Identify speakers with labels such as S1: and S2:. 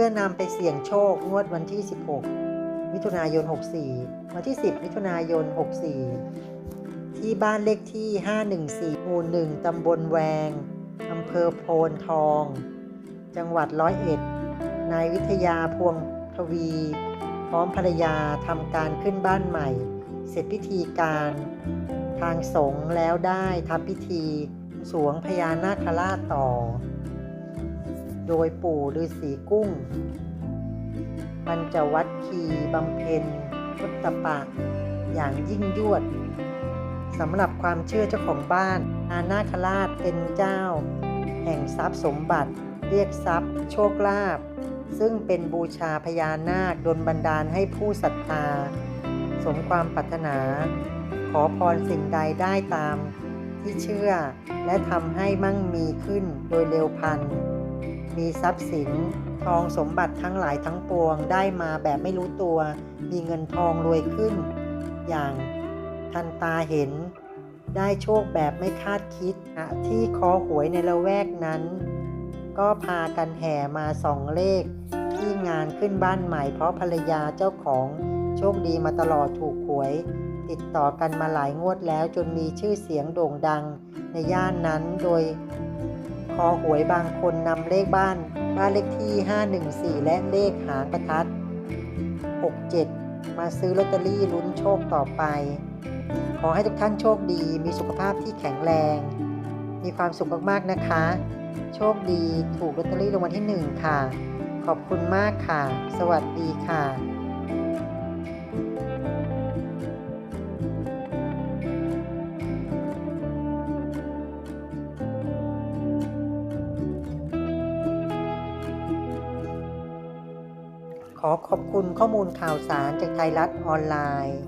S1: พื่อนำไปเสี่ยงโชคงวดวันที่ 16 มิถุนายน 64 วันที่ 10 มิถุนายน 64 ที่บ้านเลขที่ 514หมู่1ตำบลแวงอำเภอโพนทอง จังหวัดร้อยเอ็ด นายวิทยาพวงทวี พร้อมภรรยาทำการขึ้นบ้านใหม่ เสร็จพิธีการทางสงฆ์แล้วได้ทำพิธีสวงพญานาคราชต่อ โดยปู่ฤาษีกุ้งปัญจะวัคคีบำเพ็ญพุทธปะอย่างยิ่งยวดสำหรับความเชื่อเจ้าของบ้าน อานาคราชเป็นเจ้า แห่งทรัพย์สมบัติ เรียกทรัพย์ โชคลาภซึ่งเป็นบูชาพญานาคดลบันดาลให้ผู้ศรัทธา สมความปรารถนา ขอพรสิ่งใดได้ตามที่เชื่อ และทำให้มั่งมีขึ้นโดยเร็วพัน มีทรัพย์สิน ทองสมบัติทั้งหลายทั้งปวงได้มาแบบไม่รู้ตัว มีเงินทองรวยขึ้น อย่างทันตาเห็น ได้โชคแบบไม่คาดคิดอะที่คอหวยในละแวกนั้น ก็พากันแห่มาสองเลข ที่งานขึ้นบ้านใหม่เพราะภรรยาเจ้าของโชคดีมาตลอดถูกหวย ติดต่อกันมาหลายงวดแล้วจนมีชื่อเสียงโด่งดังในย่านนั้นโดย คอหวยบางคนนำเลขบ้าน บ้านเลขที่ 514 และเลขหางประทัด 67 มาซื้อลอตเตอรี่ลุ้นโชคต่อไป ขอให้ทุกท่านโชคดี มีสุขภาพที่แข็งแรง มีความสุขมากๆนะคะ โชคดีถูกลอตเตอรี่รางวัลที่ 1 ค่ะ ขอบคุณมากค่ะ สวัสดีค่ะ ขอขอบคุณข้อมูลข่าวสารจากไทยรัฐออนไลน์